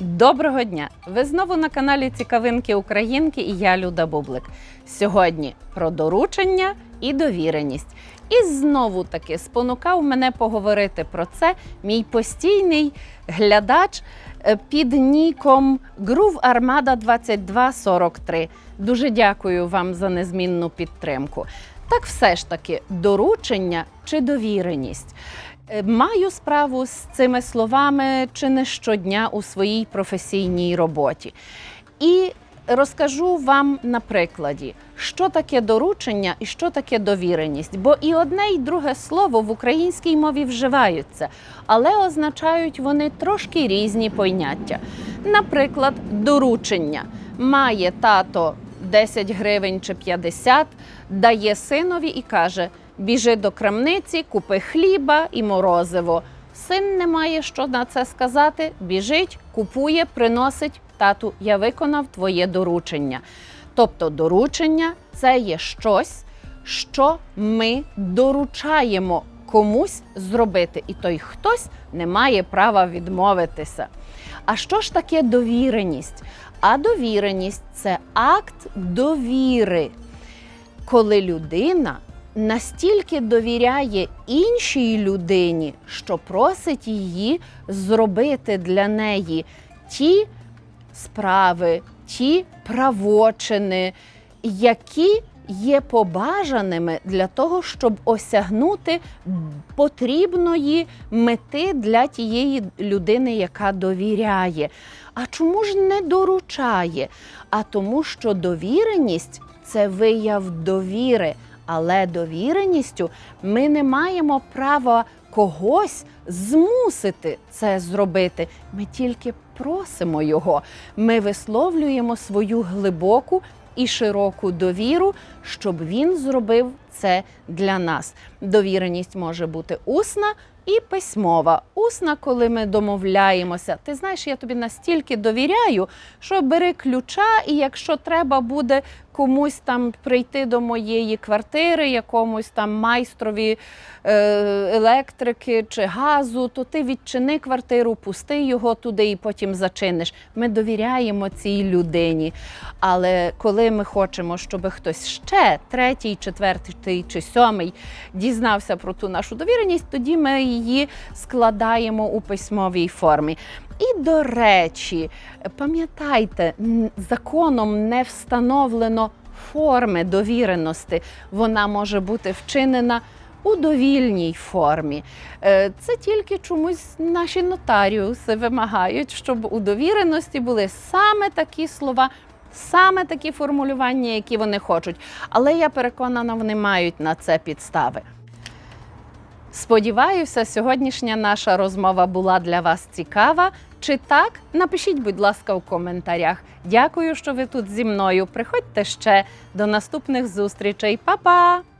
Доброго дня! Ви знову на каналі Цікавинки Українки і я Люда Бублик. Сьогодні про доручення і довіреність. І знову таки спонукав мене поговорити про це мій постійний глядач е, під ніком Groove Armada 2243. Дуже дякую вам за незмінну підтримку. Так все ж таки, доручення чи довіреність. Е, Маю справу з цими словами чи не щодня у своїй професійній роботі. І розкажу вам на прикладі, що таке доручення і що таке довіреність. Бо і одне, і друге слово в українській мові вживаються, але означають вони трошки різні поняття. Наприклад, доручення має тато 10 гривень чи 50, дає синові і каже: біжи до крамниці, купи хліба і морозиво. Син не має що на це сказати, біжить, купує, приносить тату. Я виконав твоє доручення. Тобто, доручення це є щось, що ми доручаємо комусь зробити, і той хтось не має права відмовитися. А що ж таке довіреність? А довіреність це акт довіри, коли людина настільки довіряє іншій людині, що просить її зробити для неї ті справи, ті правочини, які є побажаними для того, щоб осягнути потрібної мети для тієї людини, яка довіряє. А чому ж не доручає? А тому, що довіреність це вияв довіри. Але довіреністю ми не маємо права когось змусити це зробити. Ми тільки просимо його. Ми висловлюємо свою глибоку і широку довіру, щоб він зробив це для нас. Довіреність може бути усна і письмова. Усна, коли ми домовляємося. Ти знаєш, я тобі настільки довіряю, що бери ключа, і якщо треба буде комусь там прийти до моєї квартири, якомусь там майстрові е, електрики чи газу, то ти відчини квартиру, пусти його туди і потім зачиниш. Ми довіряємо цій людині. Але коли ми хочемо, щоб хтось ще, третій, четвертий чи сьомий, дізнався про ту нашу довіреність, тоді ми її складаємо у письмовій формі. І до речі, пам'ятайте, законом не встановлено форми довіреності. Вона може бути вчинена у довільній формі. Е, Це тільки чомусь наші нотаріуси вимагають, щоб у довіреності були саме такі слова. Саме такі формулювання, які вони хочуть. Але я переконана, вони мають на це підстави. Сподіваюся, сьогоднішня наша розмова була для вас цікава. Чи так? Напишіть, будь ласка, у коментарях. Дякую, що ви тут зі мною. Приходьте ще до наступних зустрічей. Па-па!